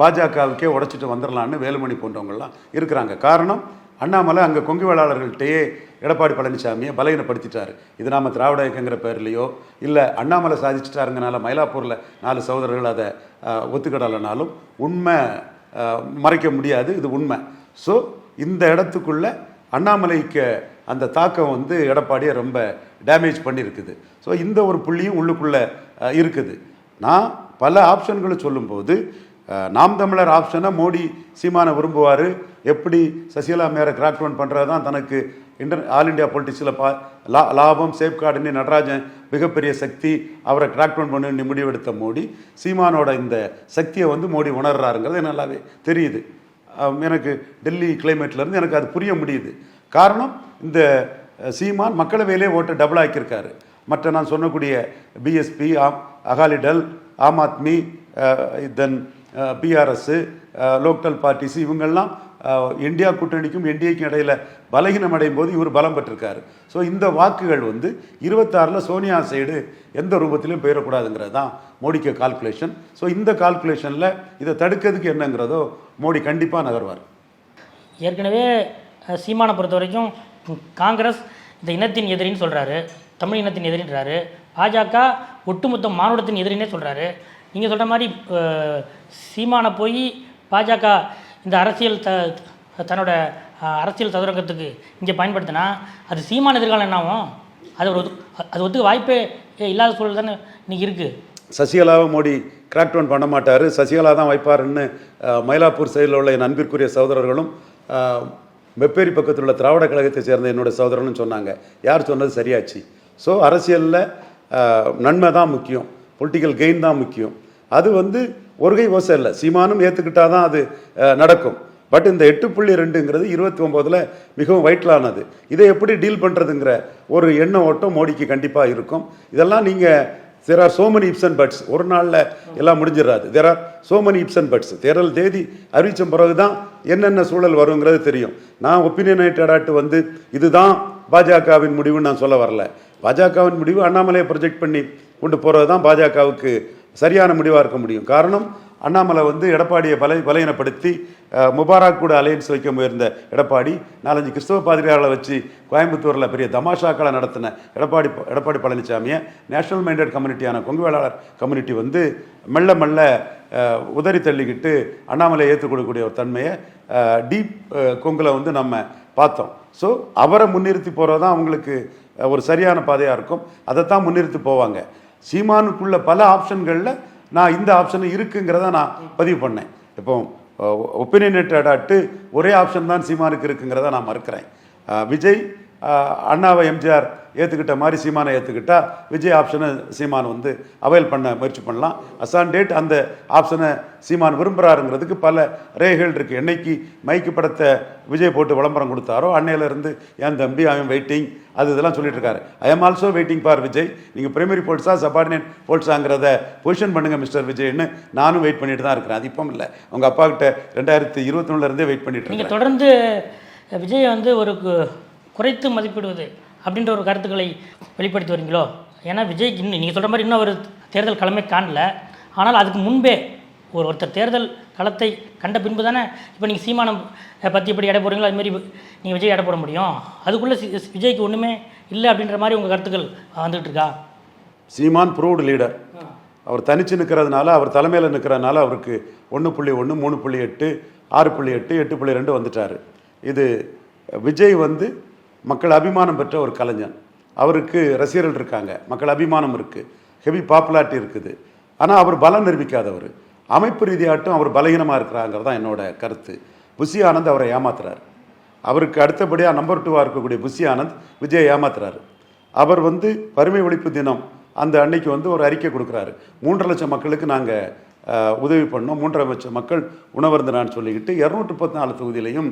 பாஜகவுக்கே உடச்சிட்டு வந்துடலான்னு வேலுமணி போன்றவங்கள்லாம் இருக்கிறாங்க. காரணம் அண்ணாமலை அங்கே கொங்கு வேளாளர்கள்ட்டையே எடப்பாடி பழனிசாமியை பலகீனப்படுத்திட்டார். இது நாம திராவிட இயக்கங்கிற பேர்லையோ இல்லை அண்ணாமலை சாதிச்சிட்டாருங்கனால மயிலாப்பூரில் நாலு சகோதரர்கள் அதை ஒத்துக்கிடலைனாலும் உண்மை மறைக்க முடியாது. இது உண்மை. ஸோ இந்த இடத்துக்குள்ள அண்ணாமலைக்கு அந்த தாக்கம் வந்து எடப்பாடியை ரொம்ப டேமேஜ் பண்ணியிருக்குது. ஸோ இந்த ஒரு புள்ளியும் உள்ளுக்குள்ளே இருக்குது. நான் பல ஆப்ஷன்களை சொல்லும்போது நாம் தமிழர் ஆப்ஷனை மோடி சீமானை விரும்புவார். எப்படி சசிகலா மேரை கிராக் டவுன் பண்ணுறது தான் தனக்கு இன்டர் ஆல் இண்டியா பொலிட்டிக்ஸில் பா லா லாபம் சேஃப்கார்டுன்னு நடராஜன் மிகப்பெரிய சக்தி. அவரை கிராக் டவுன் பண்ணி முடிவெடுத்த மோடி சீமானோட இந்த சக்தியை வந்து மோடி உணர்றாருங்கிறது நல்லாவே தெரியுது. எனக்கு டெல்லி கிளைமேட்லேருந்து எனக்கு அது புரிய முடியுது. காரணம் இந்த சீமான் மக்களவையிலே ஓட்டை டபுள் ஆக்கியிருக்காரு. மற்ற நான் சொன்னக்கூடிய பிஎஸ்பி ஆம் Akali Dal Aam Aadmi then பிஆர்எஸ்ஸு local parties இவங்கெல்லாம் இந்தியா கூட்டணிக்கும் என்டிஏக்கும் இடையில பலகீனம் அடையும் போது இவர் பலம் பெற்றிருக்காரு. ஸோ இந்த வாக்குகள் வந்து இருபத்தாறில் சோனியா சைடு எந்த ரூபத்திலையும் போயிடக்கூடாதுங்கிறது தான் மோடிக்கு கால்குலேஷன் ஸோ இந்த கால்குலேஷனில் இதை தடுக்கிறதுக்கு என்னங்கிறதோ மோடி கண்டிப்பாக நகர்வார். ஏற்கனவே சீமானை பொறுத்த வரைக்கும் காங்கிரஸ் இந்த இனத்தின் எதிரின்னு சொல்கிறாரு தமிழ் இனத்தின் எதிரின்றாரு. பாஜக ஒட்டுமொத்த மானுடத்தின் எதிரின்னே சொல்கிறாரு நீங்கள் சொல்கிற மாதிரி அஹ், சீமானை போய் பாஜக இந்த அரசியல் த தன்னோட அரசியல் சதுரங்கத்துக்கு இங்கே பயன்படுத்தினா அது சீமான எதிர்காலம் என்னாகும் அது ஒரு அது ஒத்துக்க வாய்ப்பே இல்லாத சூழல் தானே இன்னைக்கு இருக்குது சசிகலாவை மோடி கிராக் டவுன் பண்ண மாட்டார். சசிகலா தான் வைப்பாருன்னு மயிலாப்பூர் சைடில் உள்ள என் அன்பிற்குரிய சகோதரர்களும் வெப்பேரி பக்கத்தில் உள்ள திராவிட கழகத்தை சேர்ந்த என்னோட சகோதரனும் சொன்னாங்க. யார் சொன்னது சரியாச்சு? ஸோ அரசியலில் நன்மை தான் முக்கியம். பொலிட்டிக்கல் கெயின் தான் முக்கியம். அது வந்து ஒருகை ஓசை இல்லை சீமானும் ஏற்றுக்கிட்டால் தான் அது நடக்கும். பட் இந்த எட்டு புள்ளி ரெண்டுங்கிறது இருபத்தி ஒம்போதில் மிகவும் வைட்டலானது. இதை எப்படி டீல் பண்ணுறதுங்கிற ஒரு எண்ண ஓட்டம் மோடிக்கு கண்டிப்பாக இருக்கும். இதெல்லாம் நீங்கள் there are so many ifs and buts ஒரு நாளில் எல்லாம் முடிஞ்சிடாது. There are so many ifs and buts தேர்தல் தேதி அறிவித்த பிறகு தான் என்னென்ன சூழல் வருங்கிறது தெரியும். நான் ஒப்பீனியனேட்டடாட்டு வந்து இதுதான் பாஜகவின் முடிவுன்னு நான் சொல்ல வரல. பாஜகவின் முடிவு அண்ணாமலையை ப்ரொஜெக்ட் பண்ணி கொண்டு போகிறது தான் பாஜகவுக்கு சரியான முடிவாக இருக்க முடியும். காரணம் அண்ணாமலை வந்து எடப்பாடியை பல பலகீனப்படுத்தி முபாராக் கூட அலையன்ஸ் வைக்க முயர்ந்த எடப்பாடி நாலஞ்சு கிறிஸ்தவ பாதிரியார்களை வச்சு கோயம்புத்தூரில் பெரிய தமாஷாக்களை நடத்தின எடப்பாடி எடப்பாடி பழனிசாமியை நேஷனல் மைண்டட் கம்யூனிட்டியான கொங்கு வேளாளர் கம்யூனிட்டி வந்து மெல்ல மெல்ல உதறி தள்ளிக்கிட்டு அண்ணாமலை ஏற்றுக் கொடுக்கக்கூடிய ஒரு தன்மையை டீப் கொங்குல வந்து நம்ம பார்த்தோம். ஸோ அவரை முன்னிறுத்தி போகிறது தான் அவங்களுக்கு ஒரு சரியான பாதையாக இருக்கும். அதைத்தான் முன்னிறுத்தி போவாங்க. சீமானுக்குள்ள பல ஆப்ஷன்களில் நான் இந்த ஆப்ஷன் இருக்குங்கிறத நான் பதிவு பண்ணேன். இப்போ ஒப்பீனியனேட்டடாட்டு ஒரே ஆப்ஷன் தான் சீமானுக்கு இருக்குங்கிறத நான் மறுக்கிறேன். விஜய் அண்ணாவை எம்ஜிஆர் ஏற்றுக்கிட்ட மாதிரி சீமானை ஏற்றுக்கிட்டா விஜய் ஆப்ஷனை சீமான் வந்து அவைல் பண்ண முயற்சி பண்ணலாம். அசான் டேட் அந்த ஆப்ஷனை சீமான் விரும்புகிறாருங்கிறதுக்கு பல ரேகைகள் இருக்குது என்னைக்கு மைக்கு படத்தை விஜய் போட்டு விளம்பரம் கொடுத்தாரோ அன்னையிலேருந்து என் தம்பி அவன் வெயிட்டிங் அது இதெல்லாம் சொல்லிட்டு இருக்காரு. I am also waiting for Vijay. நீங்கள் பிரைமரி போல்ஸா சபார்டினேட் போல்ஸாங்கிறத பொசிஷன் பண்ணுங்க மிஸ்டர் விஜய்னு நானும் வெயிட் பண்ணிட்டு தான் இருக்கிறேன். அது இப்போ இல்லை. உங்கள் அப்பா கிட்ட ரெண்டாயிரத்தி இருபத்தி இருந்தே வெயிட் பண்ணிட்டு இருக்கேன் தொடர்ந்து விஜயை வந்து ஒரு குறைத்து மதிப்பிடுவது அப்படின்ற ஒரு கருத்துக்களை வெளிப்படுத்தி வரீங்களோ? ஏன்னா விஜய்க்கு இன்னும் நீங்கள் சொல்கிற மாதிரி இன்னும் ஒரு தேர்தல் களமே காணல. ஆனால் அதுக்கு முன்பே ஒரு ஒருத்தர் தேர்தல் களத்தை கண்ட பின்பு தானே இப்போ நீங்கள் சீமானம் பற்றி எப்படி எடை போடுறீங்களோ அதுமாரி நீங்கள் விஜய் எடை போட முடியும். அதுக்குள்ளே விஜய்க்கு ஒன்றுமே இல்லை அப்படின்ற மாதிரி உங்கள் கருத்துக்கள் வந்துகிட்டு இருக்கா? சீமான் ப்ரூவ்டு லீடர். அவர் தனிச்சு நிற்கிறதுனால அவர் தலைமையில் நிற்கிறதுனால அவருக்கு ஒன்று புள்ளி ஒன்று மூணு புள்ளி எட்டு ஆறு புள்ளி எட்டு எட்டு புள்ளி ரெண்டு வந்துட்டார். இது விஜய் வந்து மக்கள் அபிமானம் பெற்ற ஒரு கலைஞன் அவருக்கு ரசிகர்கள் இருக்காங்க. மக்கள் அபிமானம் இருக்குது ஹெவி பாப்புலாரிட்டி இருக்குது. ஆனால் அவர் பலம் நிரூபிக்காதவர். அமைப்பு ரீதியாட்டும் அவர் பலகீனமாக இருக்கிறாங்கிறது தான் என்னோட கருத்து. புஷி ஆனந்த் அவரை ஏமாத்துறாரு. அவருக்கு அடுத்தபடியாக நம்பர் டூவாக இருக்கக்கூடிய புஷி ஆனந்த் விஜயை ஏமாத்துறாரு. அவர் வந்து வறுமை ஒழிப்பு தினம் அந்த அன்னைக்கு வந்து ஒரு அறிக்கை கொடுக்குறாரு. மூன்றரை லட்சம் மக்களுக்கு நாங்கள் உதவி பண்ணோம் மூன்றரை லட்சம் மக்கள் உணவருந்தினான்னு சொல்லிக்கிட்டு இரநூற்றி முப்பத்தி நாலு தொகுதியிலையும்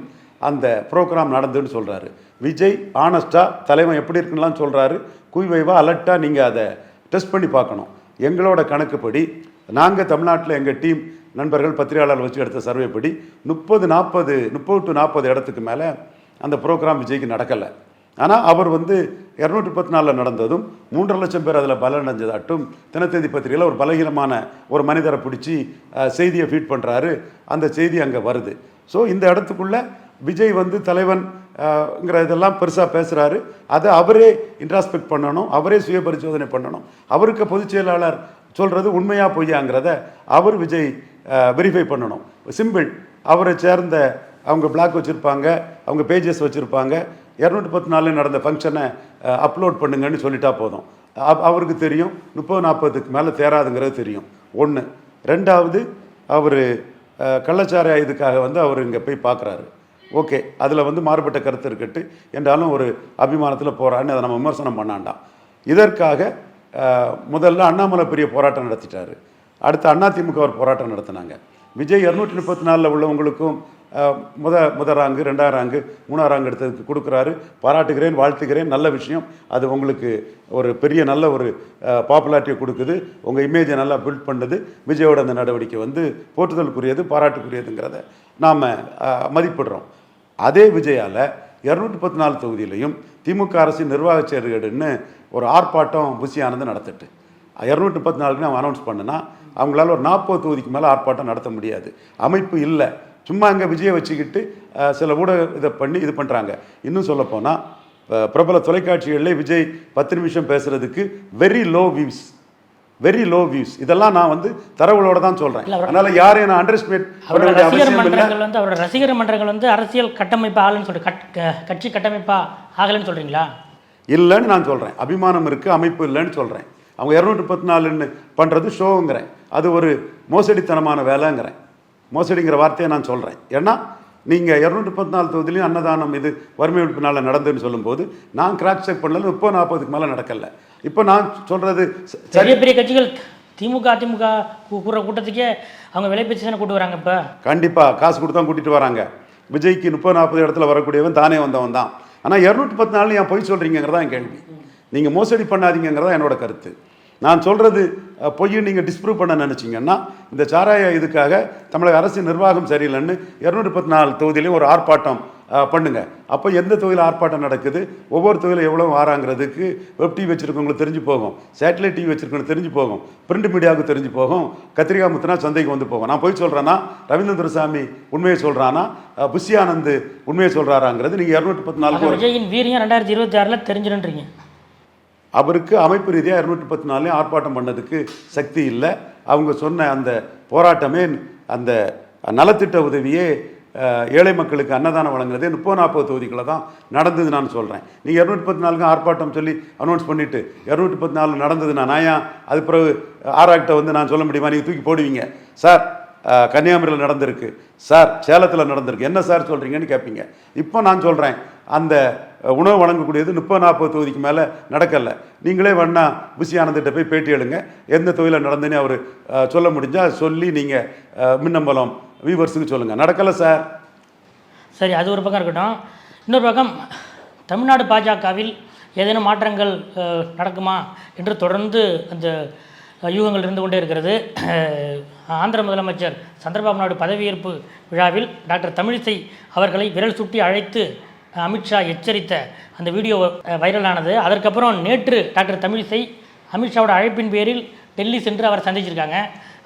அந்த ப்ரோக்ராம் நடந்துன்னு சொல்கிறாரு விஜய் ஆனஸ்ட்டாக தலைமை எப்படி இருக்குன்னுலாம் சொல்கிறாரு குவிவைவாக அலர்ட்டாக நீங்கள் அதை டெஸ்ட் பண்ணி பார்க்கணும். எங்களோட கணக்குப்படி நாங்கள் தமிழ்நாட்டில் எங்கள் டீம் நண்பர்கள் பத்திரிகையாளர் வச்சு எடுத்த சர்வே படி முப்பது நாற்பது முப்பது டு நாற்பது இடத்துக்கு மேலே அந்த ப்ரோக்ராம் விஜய்க்கு நடக்கலை. ஆனால் அவர் வந்து இரநூற்றி முப்பத்தி நாலில் நடந்ததும் மூன்றரை லட்சம் பேர் அதில் பலனடைஞ்சதாட்டும் தினத்தேதி பத்திரிகையில் ஒரு பலகீனமான ஒரு மனிதரை பிடிச்சி செய்தியை ஃபீட் பண்ணுறாரு அந்த செய்தி அங்கே வருது. ஸோ இந்த இடத்துக்குள்ளே விஜய் வந்து தலைவன்ங்கிற இதெல்லாம் பெருசாக பேசுகிறாரு அதை அவரே இன்ட்ராஸ்பெக்ட் பண்ணணும் அவரே சுய பரிசோதனை பண்ணணும். அவருக்கு பொதுச் செயலாளர் சொல்கிறது உண்மையாக பொய்யாங்கிறத அவர் விஜய் வெரிஃபை பண்ணணும். சிம்பிள் அவரை சேர்ந்த அவங்க பிளாக் வச்சுருப்பாங்க அவங்க பேஜஸ் வச்சுருப்பாங்க. இரநூத்தி பத்து நாளில் நடந்த ஃபங்க்ஷனை அப்லோட் பண்ணுங்கன்னு சொல்லிட்டா போதும். அப் அவருக்கு தெரியும். முப்பது நாற்பதுக்கு மேலே தேராதுங்கிறது தெரியும். ஒன்று ரெண்டாவது அவர் கள்ளச்சார இதுக்காக வந்து அவர் இங்கே போய் பார்க்குறாரு ஓகே. அதில் வந்து மாறுபட்ட கருத்து இருக்கட்டு. என்றாலும் ஒரு அபிமானத்தில் போகிறான்னு அதை நம்ம விமர்சனம் பண்ணாண்டாம். இதற்காக முதல்ல அண்ணாமலை பெரிய போராட்டம் நடத்திட்டார். அடுத்து அதிமுக ஒரு போராட்டம் நடத்தினாங்க. விஜய் இரநூற்றி முப்பத்தி நாலில் உள்ளவங்களுக்கும் முத முத ராங்கு ரெண்டாம் ராங்கு மூணாம் ராங்கு எடுத்ததுக்கு கொடுக்குறாரு. பாராட்டுகிறேன் வாழ்த்துகிறேன். நல்ல விஷயம். அது உங்களுக்கு ஒரு பெரிய நல்ல ஒரு பாப்புலாரிட்டியை கொடுக்குது. உங்கள் இமேஜை நல்லா பில்ட் பண்ணுது. விஜயோட அந்த நடவடிக்கை வந்து போற்றுதலுக்குரியது பாராட்டுக்குரியதுங்கிறத நாம் மதிப்பிடுறோம். அதே விஜயால் இரநூத்தி பத்து நாலு தொகுதியிலையும் திமுக அரசின் நிர்வாக செயற்கேடுன்னு ஒரு ஆர்ப்பாட்டம் புசி ஆனந்த் நடத்திட்டு. இரநூத்தி முப்பத்தி நாலுக்கு நான் அனௌன்ஸ் பண்ணேன்னா அவங்களால ஒரு நாற்பது தொகுதிக்கு மேலே ஆர்ப்பாட்டம் நடத்த முடியாது. அமைப்பு இல்லை. சும்மா இங்கே விஜயை வச்சுக்கிட்டு சில ஊடக இதை பண்ணி இது பண்ணுறாங்க இன்னும் சொல்லப்போனால் பிரபல தொலைக்காட்சிகளில் விஜய் பத்து நிமிஷம் பேசுறதுக்கு very low views very low views இதெல்லாம் நான் வந்து தரவுகளோட தான் சொல்கிறேன் அதனால யாரையும் நான் அண்டர்ஸ்டிமேட் பண்ண வேண்டிய ரசிகர் அவசியம் இல்லை வந்து அவரோட ரசிகர் மன்றங்கள் வந்து அரசியல் கட்டமைப்பு ஆகலைன்னு க- கட்சி கட்டமைப்பா ஆகலைன்னு சொல்றீங்களா? இல்லைன்னு நான் சொல்கிறேன் அபிமானம் இருக்குது அமைப்பு இல்லைன்னு சொல்கிறேன் அவங்க இரநூற்றி முப்பத்தி நாலுன்னு பண்ணுறது ஷோங்கிறேன் அது ஒரு மோசடித்தனமான வேலைங்கிறேன். மோசடிங்கிற வார்த்தையை நான் சொல்கிறேன் ஏன்னா நீங்கள் இரநூற்றி முப்பத்தி நாலு தொகுதியிலையும் அன்னதானம் இது வறுமை ஒழிப்பு நாளில் நடந்துன்னு சொல்லும்போது நான் கிராக் செக் பண்ணல முப்பது நாற்பதுக்கு மேலே நடக்கல. இப்போ நான் சொல்கிறது பெரிய பெரிய கட்சிகள் திமுக அதிமுக கூ- கூடுற கூட்டத்துக்கே அவங்க விலை பேச்சு தானே கூட்டு வராங்க இப்போ? கண்டிப்பாக காசு கொடுத்து தான் கூட்டிகிட்டு வராங்க. விஜய்க்கு முப்பது நாற்பது இடத்துல வரக்கூடியவன் தானே வந்தவன் தான். ஆனால் இரநூத்தி பத்து நாள் ஏன் பொய் சொல்கிறீங்கிறதா என் கேள்வி. நீங்கள் மோசடி பண்ணாதீங்கிறதா என்னோட கருத்து. நான் சொல்கிறது பொய் நீங்கள் டிஸ்ப்ரூவ் பண்ண நினச்சிங்கன்னா இந்த சாராய இதுக்காக தமிழக அரசின் நிர்வாகம் சரியில்லைன்னு இரநூத்தி பத்து நாலு தொகுதியிலையும் ஒரு ஆர்ப்பாட்டம் பண்ணுங்க. அப்போ எந்த தொகுதியில் ஆர்ப்பாட்டம் நடக்குது? ஒவ்வொரு தொகுதியில் எவ்வளோ வாராங்கிறதுக்கு வெப் டிவி வச்சுருக்கவங்களுக்கு தெரிஞ்சு போகும். சேட்டலைட் டிவி வச்சுருக்கவங்களுக்கு தெரிஞ்சு போகும். பிரிண்ட் மீடியாவுக்கு தெரிஞ்சு போகும். கத்திரிக்காய் முத்துனா சந்தைக்கு வந்து போகும். நான் போய் சொல்கிறேன்னா ரவீந்திர சாமி உண்மையை சொல்கிறானா புஷி ஆனந்த் உண்மையை சொல்கிறாராங்கிறது நீங்கள் இரநூத்தி பத்து நாலு வீரியம் ரெண்டாயிரத்தி இருபத்தி ஆறில் தெரிஞ்சிடுன்றீங்க அவருக்கு அமைப்பு ரீதியாக இரநூத்தி பத்து நாலுலேயும் ஆர்ப்பாட்டம் பண்ணதுக்கு சக்தி இல்லை. அவங்க சொன்ன அந்த போராட்டமே அந்த நலத்திட்ட உதவியே ஏழை மக்களுக்கு அன்னதானம் வழங்குறதே முப்பது நாற்பது தொகுதிகளில் தான் நடந்தது நான் சொல்கிறேன் நீங்கள் இரநூத்தி பத்து நாலுக்கு ஆர்ப்பாட்டம் சொல்லி அனௌன்ஸ் பண்ணிவிட்டு இரநூத்தி பத்து நாலு நடந்தது நான் ஏன்? அது பிறகு ஆராய்கிட்ட வந்து நான் சொல்ல முடியுமா? நீங்கள் தூக்கி போடுவீங்க. சார் கன்னியாகுமரியில் நடந்திருக்கு. சார் சேலத்தில் நடந்திருக்கு. என்ன சார் சொல்கிறீங்கன்னு கேட்பீங்க இப்போ நான் சொல்கிறேன் அந்த உணவு வழங்கக்கூடியது முப்பது நாற்பது தொகுதிக்கு மேலே நடக்கலை. நீங்களே வேணா புசி ஆனந்திட்ட போய் பேட்டி எடுங்க. எந்த தொகுதியில் நடந்துன்னு அவர் சொல்ல முடிஞ்சால் சொல்லி நீங்கள் மின்னம்பலம் வியூவர்ஸுக்கு சொல்லுங்கள் நடக்கலை சார். சரி அது ஒரு பக்கம் இருக்கட்டும். இன்னொரு பக்கம் தமிழ்நாடு பாஜகவில் ஏதேனும் மாற்றங்கள் நடக்குமா? என்று தொடர்ந்து அந்த யூகங்கள் இருந்து கொண்டே இருக்கிறது. ஆந்திர முதலமைச்சர் சந்திரபாபு நாயுடு பதவியேற்பு விழாவில் டாக்டர் தமிழிசை அவர்களை விரல் சுட்டி அழைத்து அமித்ஷா எச்சரித்த அந்த வீடியோ வைரலானது. அதற்கப்புறம் நேற்று டாக்டர் தமிழிசை அமித்ஷாவோட அழைப்பின் பேரில் டெல்லி சென்று அவர் சந்திச்சிருக்காங்க.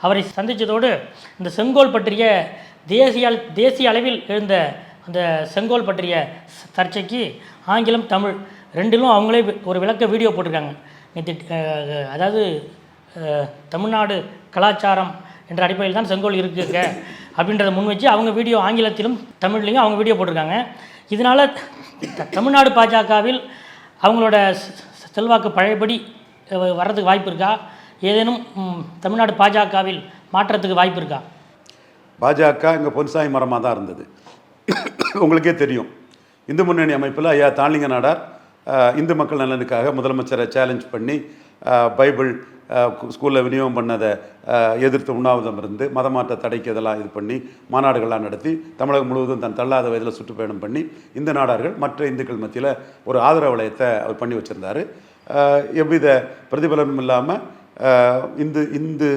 அவரை சந்தித்ததோடு இந்த செங்கோல் பற்றிய தேசிய அள- தேசிய அளவில் எழுந்த அந்த செங்கோல் பற்றிய சர்ச்சைக்கு ஆங்கிலம் தமிழ் ரெண்டிலும் அவங்களே ஒரு விளக்க வீடியோ போட்டிருக்காங்க. நேற்று அதாவது தமிழ்நாடு கலாச்சாரம் என்ற அடிப்படையில் தான் செங்கோல் இருக்குங்க. அப்படின்றத முன் வச்சு அவங்க வீடியோ ஆங்கிலத்திலும் தமிழ்லையும் அவங்க வீடியோ போட்டிருக்காங்க. இதனால் தமிழ்நாடு பாஜகவில் அவங்களோட செல்வாக்கு பழையபடி வர்றதுக்கு வாய்ப்பு இருக்கா? ஏதேனும் தமிழ்நாடு பாஜகவில் மாற்றத்துக்கு வாய்ப்பு இருக்கா? பாஜக இங்கே பொன்சாய் மரமாக தான் இருந்தது. உங்களுக்கே தெரியும். இந்து முன்னணி அமைப்பில் ஐயா தாளிங்க நாடார் இந்து மக்கள் நலனுக்காக முதலமைச்சரை சேலஞ்ச் பண்ணி பைபிள் ஸ்கூலில் விநியோகம் பண்ணதை எதிர்த்து உண்ணாவிரதம் இருந்து மதமாற்ற தடைக்கு இதெல்லாம் இது பண்ணி மாநாடுகள்லாம் நடத்தி தமிழகம் முழுவதும் தன் தள்ளாத வயதில் சுற்றுப்பயணம் பண்ணி இந்த நாடார்கள் மற்ற இந்துக்கள் மத்தியில் ஒரு ஆதரவு வளையத்தை அவர் பண்ணி வச்சுருந்தார். எவ்வித பிரதிபலனும் இல்லாமல் இந்து இந்து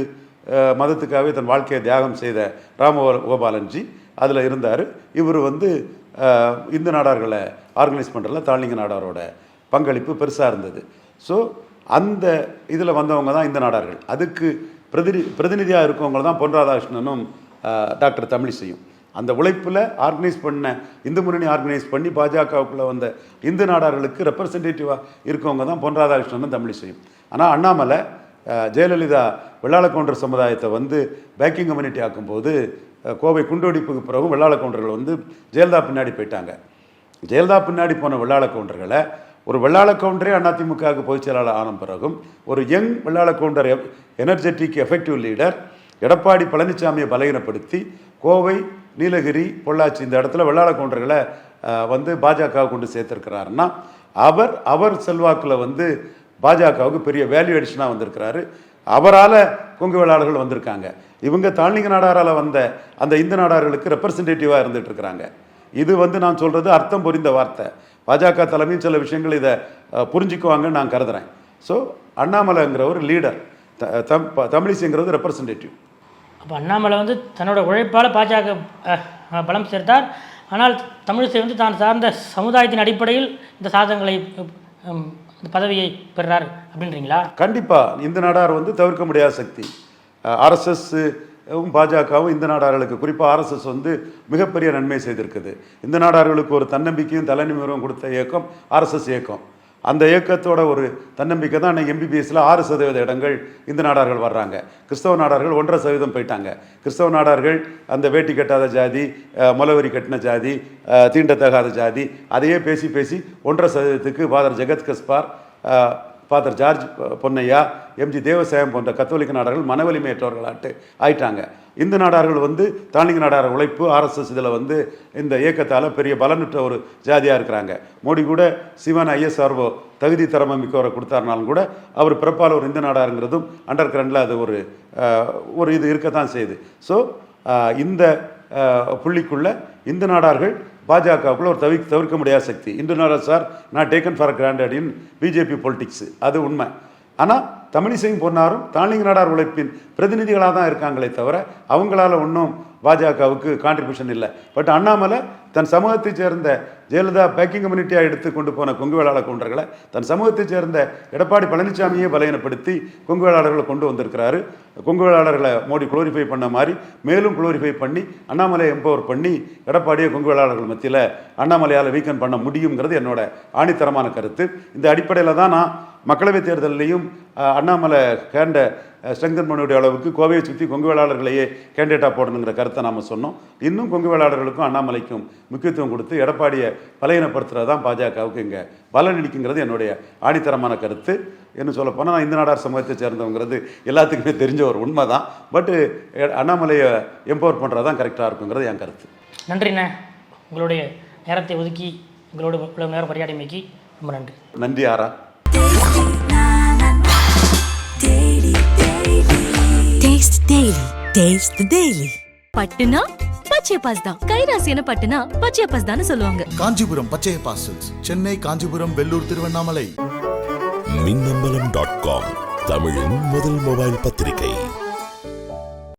மதத்துக்காகவே தன் வாழ்க்கையை தியாகம் செய்த ராம கோபாலன்ஜி அதில் இருந்தார். இவர் வந்து இந்து நாடார்களை ஆர்கனைஸ் பண்ணுறதுல தாளிங்க நாடாரோட பங்களிப்பு பெருசாக இருந்தது. ஸோ அந்த இதில் வந்தவங்க தான் இந்த நாடார்கள். அதுக்கு பிரதிநி பிரதிநிதியாக இருக்கவங்க தான் பொன் ராதாகிருஷ்ணனும் டாக்டர் தமிழிசையும். அந்த உழைப்பில் ஆர்கனைஸ் பண்ண இந்து முன்னணி ஆர்கனைஸ் பண்ணி பாஜகவுக்குள்ளே வந்த இந்து நாடார்களுக்கு ரெப்ரசன்டேட்டிவாக இருக்கவங்க தான் பொன் ராதாகிருஷ்ணனும் தமிழிசையும். ஆனால் அண்ணாமலை ஜெயலலிதா வெள்ளாள கவுண்டர் சமுதாயத்தை வந்து பேக்கிங் கம்யூனிட்டி ஆக்கும்போது கோவை குண்டுவெடிப்புக்கு பிறகு வெள்ளாள கவுண்டர்கள் வந்து ஜெயலலிதா பின்னாடி போயிட்டாங்க. ஜெயலலிதா பின்னாடி போன வெள்ளாள கவுண்டர்களை ஒரு வெள்ளாள கவுண்டரே அதிமுகவுக்கு பொதுச் செயலாளர் ஆன பிறகும் ஒரு young Vellala Gounder energetic effective leader Edappadi பழனிசாமியை பலகீனப்படுத்தி கோவை நீலகிரி பொள்ளாச்சி இந்த இடத்துல வெள்ளாள கவுண்டர்களை வந்து பாஜக கொண்டு சேர்த்துருக்கிறாருன்னா அவர் அவர் செல்வாக்கில் வந்து பாஜகவுக்கு பெரிய வேல்யூ அடிஷனாக வந்திருக்கிறாரு. அவரால் கொங்கு வேளாளர்கள் வந்திருக்காங்க. இவங்க தாழ்நிக நாடாரால் வந்த அந்த இந்து நாடார்களுக்கு ரெப்ரசன்டேட்டிவாக இருந்துகிட்டு இருக்கிறாங்க. இது வந்து நான் சொல்கிறது அர்த்தம் புரிந்த வார்த்தை. பாஜக தலைமையும் சில விஷயங்கள் இதை புரிஞ்சுக்குவாங்கன்னு நான் கருதுறேன். ஸோ அண்ணாமலைங்கிற ஒரு லீடர் தம் தமிழிசைங்கிறது ரெப்ரசன்டேட்டிவ் அப்போ அண்ணாமலை வந்து தன்னோட உழைப்பால் பாஜக பலம் சேர்த்தார். ஆனால் தமிழிசை வந்து தான் சார்ந்த சமுதாயத்தின் அடிப்படையில் இந்த சாதனைகளை உம், இந்த பதவியை பெறுறார் அப்படின்றீங்களா? கண்டிப்பாக இந்த நாடார் வந்து தவிர்க்க முடியாத சக்தி. ஆர்எஸ்எஸ் பாஜகவும் இந்த நாடார்களுக்கு குறிப்பாக ஆர்எஸ்எஸ் வந்து மிகப்பெரிய நன்மை செய்திருக்குது. இந்த நாடார்களுக்கு ஒரு தன்னம்பிக்கையும் தலைநிமிரும் கொடுத்த இயக்கம் ஆர்எஸ்எஸ் இயக்கம். அந்த இயக்கத்தோட ஒரு தன்னம்பிக்கை தான் அன்னைக்கு எம்பிபிஎஸ்ல ஆறு சதவீத இடங்கள் இந்த நாடார்கள் வர்றாங்க. கிறிஸ்தவ நாடார்கள் ஒன்றரை சதவீதம் போயிட்டாங்க. கிறிஸ்தவ நாடார்கள் அந்த வேட்டி கட்டாத ஜாதி அஹ், முலவரி கட்டின ஜாதி தீண்டத்தகாத ஜாதி அதையே பேசி பேசி ஒன்றரை சதவீதத்துக்கு father Jegath Gaspar father George Ponnaiah MG Devasahayam போன்ற கத்தோலிக்க நாடார்கள் மனவலிமையற்றவர்களாட்டு ஆயிட்டாங்க. இந்து நாடார்கள் வந்து தாண்டிங்க நாடார் உழைப்பு ஆர்எஸ்எஸ் இதில் வந்து இந்த இயக்கத்தால் பெரிய பலனுற்ற ஒரு ஜாதியாக இருக்கிறாங்க. மோடி கூட சிவன் ஐஎஸ்ஆர்ஓ தகுதி திறமை மிக்கவரை கொடுத்தாருனாலும் கூட அவர் பிறப்பால் ஒரு இந்து நாடாருங்கிறதும் அண்டர் கிரண்டில் அது ஒரு ஒரு இது இருக்கத்தான் செய்யுது. ஸோ இந்த புள்ளிக்குள்ளே இந்து நாடார்கள் பாஜகவுக்குள்ள ஒரு தவி தவிர்க்க முடியாத சக்தி. இந்து நாராஜ் சார் நான் taken for granted in BJP politics அது உண்மை. ஆனால் தமிழிசையும் பொன்னாரும் தாளிங்க நாடார் உழைப்பின் பிரதிநிதிகளாக தான் இருக்காங்களே தவிர அவங்களால ஒன்றும் பாஜகவுக்கு கான்ட்ரிபியூஷன் இல்லை. பட் அண்ணாமலை தன் சமூகத்தைச் சேர்ந்த ஜெயலலிதா பேக்கிங் கம்யூனிட்டியாக எடுத்து கொண்டு போன கொங்கு வேளாளர் கொண்டர்களை தன் சமூகத்தைச் சேர்ந்த எடப்பாடி பழனிசாமியே பலகீனப்படுத்தி கொங்கு வேளாளர்களை கொண்டு வந்திருக்கிறாரு. கொங்கு வேளாளர்களை மோடி குளோரிஃபை பண்ண மாதிரி மேலும் குளோரிஃபை பண்ணி அண்ணாமலை எம்பவர் பண்ணி எடப்பாடியை கொங்கு வேளாளர்கள் மத்தியில் அண்ணாமலையால் வீக்கன் பண்ண முடியுங்கிறது என்னோட ஆணித்தரமான கருத்து. இந்த அடிப்படையில் தான் நான் மக்களவைத் தேர்தலையும் அண்ணாமலை கேண்ட ஸ்ட்ரெங்கன் பண்ணுடைய அளவுக்கு கோவையை சுற்றி கொங்கு வேளாளர்களையே கேண்டிடேட்டாக போடணுங்கிற கருத்தை நாம் சொன்னோம். இன்னும் கொங்கு வேளாளர்களுக்கும் அண்ணாமலைக்கும் முக்கியத்துவம் கொடுத்து எடப்பாடியை பலகீனப்படுத்துறது தான் பாஜகவுக்கு இங்கே பலன் அளிக்குங்கிறது என்னுடைய ஆணித்தரமான கருத்து. என்ன சொல்ல போனால் நான் இந்த நாடார் சமூகத்தை சேர்ந்தவங்கிறது எல்லாத்துக்குமே தெரிஞ்ச ஒரு உண்மை தான் பட்டு அண்ணாமலையை எம்பவர் பண்ணுறது தான் கரெக்டாக இருக்குங்கிறது என் கருத்து. நன்றிண்ணே. உங்களுடைய நேரத்தை ஒதுக்கி உங்களோட நேரம் பரியாடிமைக்கு ரொம்ப நன்றி. நன்றி ஆரா. Taste Daily. Taste the Daily. பட்டுனா பச்சை பாஸ் தான். கைராசியான பட்டுனா பச்சை பாஸ் தான் சொல்லுவாங்க. காஞ்சிபுரம் பச்சைய பாசல்ஸ் Chennai Kanchipuram Vellore Tiruvannamalai. Minnambalam dot com. தமிழின் முதல் மொபைல் பத்திரிகை.